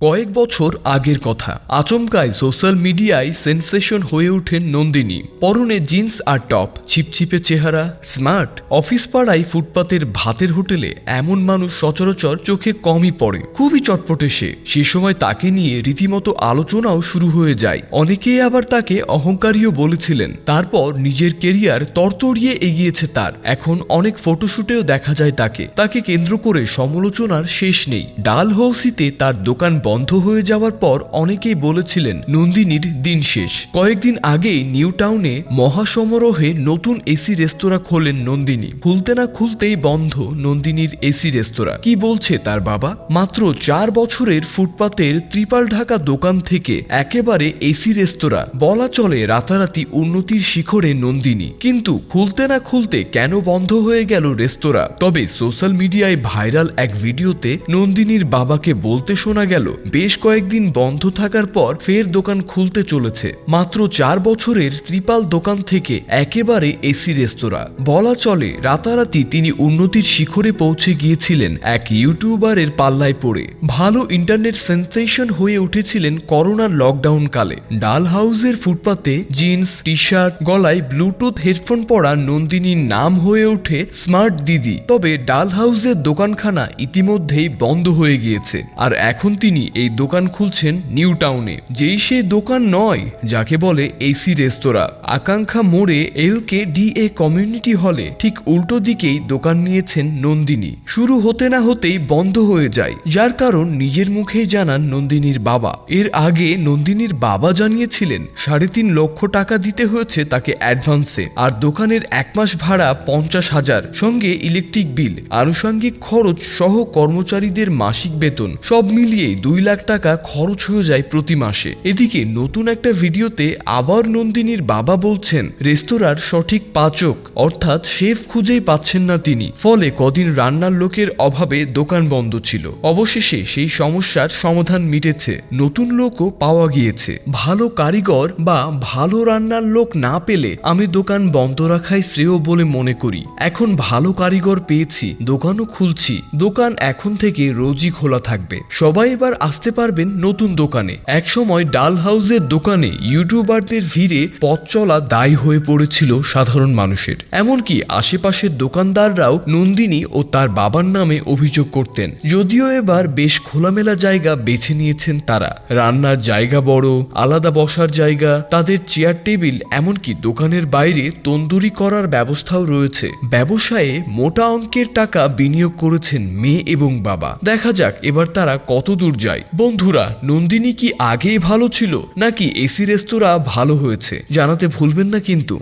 কয়েক বছর আগের কথা। আচমকায় সোশ্যাল মিডিয়ায় সেন্সেশন হয়ে ওঠেন নন্দিনী। পরনে জিন্স আর টপ, ছিপছিপে চেহারা, স্মার্ট। অফিস পাড়ায় ফুটপাতের ভাতের হোটেলে এমন মানুষ সচরাচর চোখে কমই পড়ে। খুবই চটপটে সে। সে সময় তাকে নিয়ে রীতিমতো আলোচনাও শুরু হয়ে যায়। অনেকেই আবার তাকে অহংকারীও বলেছিলেন। তারপর নিজের কেরিয়ার তরতরিয়ে এগিয়েছে তার। এখন অনেক ফটোশুটেও দেখা যায় তাকে। তাকে কেন্দ্র করে সমালোচনার শেষ নেই। ডালহৌসিতে তার দোকান বন্ধ হয়ে যাওয়ার পর অনেকেই বলেছিলেন, নন্দিনীর দিন শেষ। কয়েকদিন আগেই নিউ টাউনে মহাসমারোহে নতুন এসি রেস্তোরাঁ খোলেন নন্দিনী। খুলতে না খুলতেই বন্ধ নন্দিনীর এসি রেস্তোরাঁ। কি বলছে তার বাবা? মাত্র চার বছরের ফুটপাতের ত্রিপাল ঢাকা দোকান থেকে একেবারে এসি রেস্তোরাঁ। বলা চলে রাতারাতি উন্নতির শিখরে নন্দিনী। কিন্তু খুলতে না খুলতে কেন বন্ধ হয়ে গেল রেস্তোরাঁ? তবে সোশ্যাল মিডিয়ায় ভাইরাল এক ভিডিওতে নন্দিনীর বাবাকে বলতে শোনা গেল বেশ কয়েকদিন বন্ধ থাকার পর ফের দোকান খুলতে চলেছে। মাত্র চার বছরের ত্রিপাল দোকান থেকে একেবারে এসি রেস্তোরাঁ। বলা চলে, রাতারাতি তিনি উন্নতির শিখরে পৌঁছে গিয়েছিলেন এক ইউটিউবারের পাল্লায় পড়ে। ভালো ইন্টারনেট সেন্সেশন হয়ে উঠেছিলেন করোনার লকডাউন কালে। ডাল হাউসের ফুটপাতে জিন্স টি শার্ট গলায় ব্লুটুথ হেডফোন পরা নন্দিনীর নাম হয়ে ওঠে স্মার্ট দিদি। তবে ডাল হাউসের দোকানখানা ইতিমধ্যেই বন্ধ হয়ে গিয়েছে। আর এখন তিনি এই দোকান খুলছেন নিউ টাউনে, যেই সেই দোকান নয়, যাকে বলে এসি রেস্তোরাঁ। আকাঙ্ক্ষা মোড়ে এল কে ডি এ কমিউনিটি হলে ঠিক উল্টো দিকেই দোকান নিয়েছেন নন্দিনী। শুরু হতে না হতেই বন্ধ হয়ে যায়, যার কারণ নিজের মুখেই জানান নন্দিনীর বাবা। এর আগে নন্দিনীর বাবা জানিয়েছিলেন, সাড়ে তিন লক্ষ টাকা দিতে হয়েছে তাকে অ্যাডভান্সে, আর দোকানের এক মাস ভাড়া পঞ্চাশ হাজার, সঙ্গে ইলেকট্রিক বিল, আনুষঙ্গিক খরচ সহ কর্মচারীদের মাসিক বেতন, সব মিলিয়ে দুই লাখ টাকা খরচ হয়ে যায় প্রতি মাসে। এদিকে নতুন একটা ভিডিওতে আবার নন্দিনীর বাবা বলছেন, রেস্তোরাঁর সঠিক পাচক, অর্থাৎ শেফ খুঁজেই পাচ্ছেন না তিনি। ফলে কদিন রান্নার লোকের অভাবে দোকান বন্ধ ছিল। অবশেষে সেই সমস্যার সমাধান মিটেছে। নতুন লোকও পাওয়া গিয়েছে। ভালো কারিগর বা ভালো রান্নার লোক না পেলে আমি দোকান বন্ধ রাখাই শ্রেয় বলে মনে করি। এখন ভালো কারিগর পেয়েছি, দোকানও খুলছি। দোকান এখন থেকে রোজই খোলা থাকবে। সবাই এবার আসতে পারবেন নতুন দোকানে। একসময় ডাল হাউসের দোকানে ইউটিউবারদের ভিড়ে পথ চলা দায়ী হয়ে পড়েছিল সাধারণ মানুষের। এমনকি আশেপাশের দোকানদাররাও নন্দিনী ও তার বাবার নামে অভিযোগ করতেন। যদিও এবার বেশ খোলামেলা জায়গা বেছে নিয়েছেন তারা। রান্নার জায়গা বড়, আলাদা বসার জায়গা, তাদের চেয়ার টেবিল, এমনকি দোকানের বাইরে তন্দুরি করার ব্যবস্থাও রয়েছে। ব্যবসায়ে মোটা অঙ্কের টাকা বিনিয়োগ করেছেন মেয়ে এবং বাবা। দেখা যাক এবার তারা কত দূর যায়। বন্ধুরা, নন্দিনী কি আগেই ভালো ছিল, নাকি এসি রেস্তোরাঁ ভালো হয়েছে? জানাতে ভুলবেন না কিন্তু।